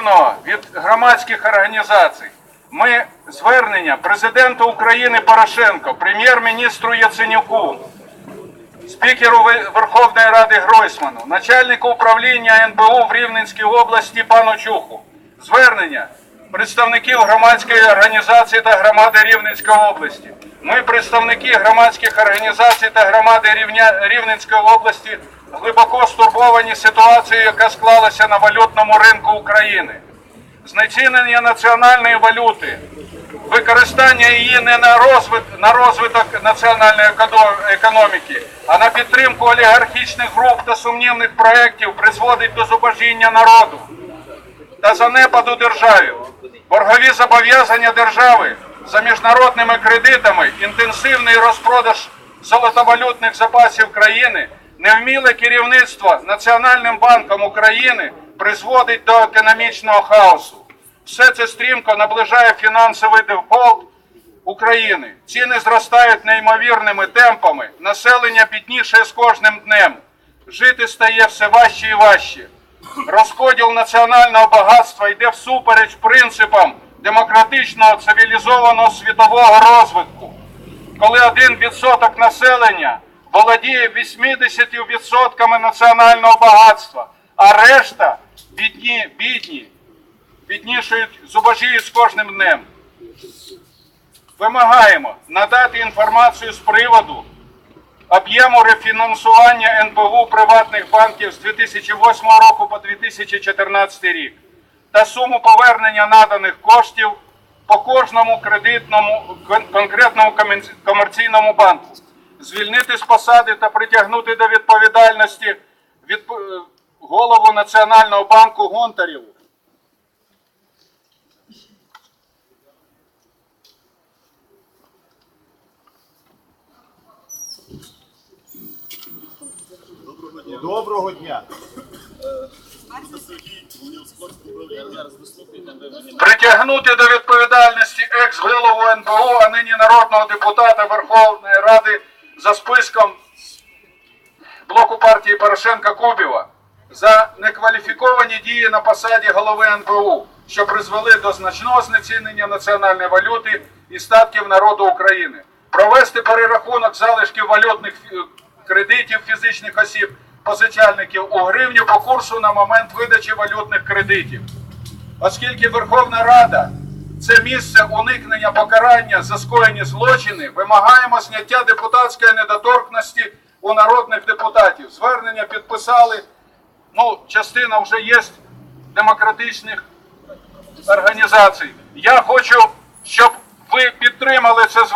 позитивного від громадських організацій. Ми звернення президенту України Порошенко, прем'єр-міністру Яценюку, спікеру Верховної Ради Гройсману, начальнику управління НБУ в Рівненській області пану Чуху. Звернення представників громадської організації та громади Рівненської області. Ми, представники громадських організацій та громади Рівня- Рівненської області, глибоко стурбовані ситуацією, яка склалася на валютному ринку України. Знецінення національної валюти, використання її не на розвиток, на розвиток національної економіки, а на підтримку олігархічних груп та сумнівних проєктів призводить до зубожіння народу та занепаду держави. Боргові зобов'язання держави за міжнародними кредитами, інтенсивний розпродаж золотовалютних запасів країни, невміле керівництво Національним банком України призводить до економічного хаосу. Все це стрімко наближає фінансовий дефолт України. Ціни зростають неймовірними темпами, населення бідніше з кожним днем. Жити стає все важче і важче. Розподіл національного багатства йде всупереч принципам демократичного цивілізованого світового розвитку. Коли один відсоток населення володіє 80% національного багатства, а решта бідні, бідні, біднішують, зубожіють з кожним днем. Вимагаємо надати інформацію з приводу об'єму рефінансування НБУ приватних банків з 2008 року по 2014 рік та суму повернення наданих коштів по кожному кредитному конкретному комерційному банку, звільнити з посади та притягнути до відповідальності від, голову Національного банку Гонтарєву. Доброго дня. Притягнути до відповідальності екс-голову НБУ, а нині народного депутата Верховної Ради за списком блоку партії Порошенка Кубіва за некваліфіковані дії на посаді голови НБУ, що призвели до значного знецінення національної валюти і статків народу України, провести перерахунок залишків валютних кредитів фізичних осіб, позичальників у гривню по курсу на момент видачі валютних кредитів. Оскільки Верховна Рада це місце уникнення покарання за скоєні злочини, вимагаємо зняття депутатської недоторкності у народних депутатів. Звернення підписали. Ну, частина вже є демократичних організацій. Я хочу, щоб ви підтримали це звернення.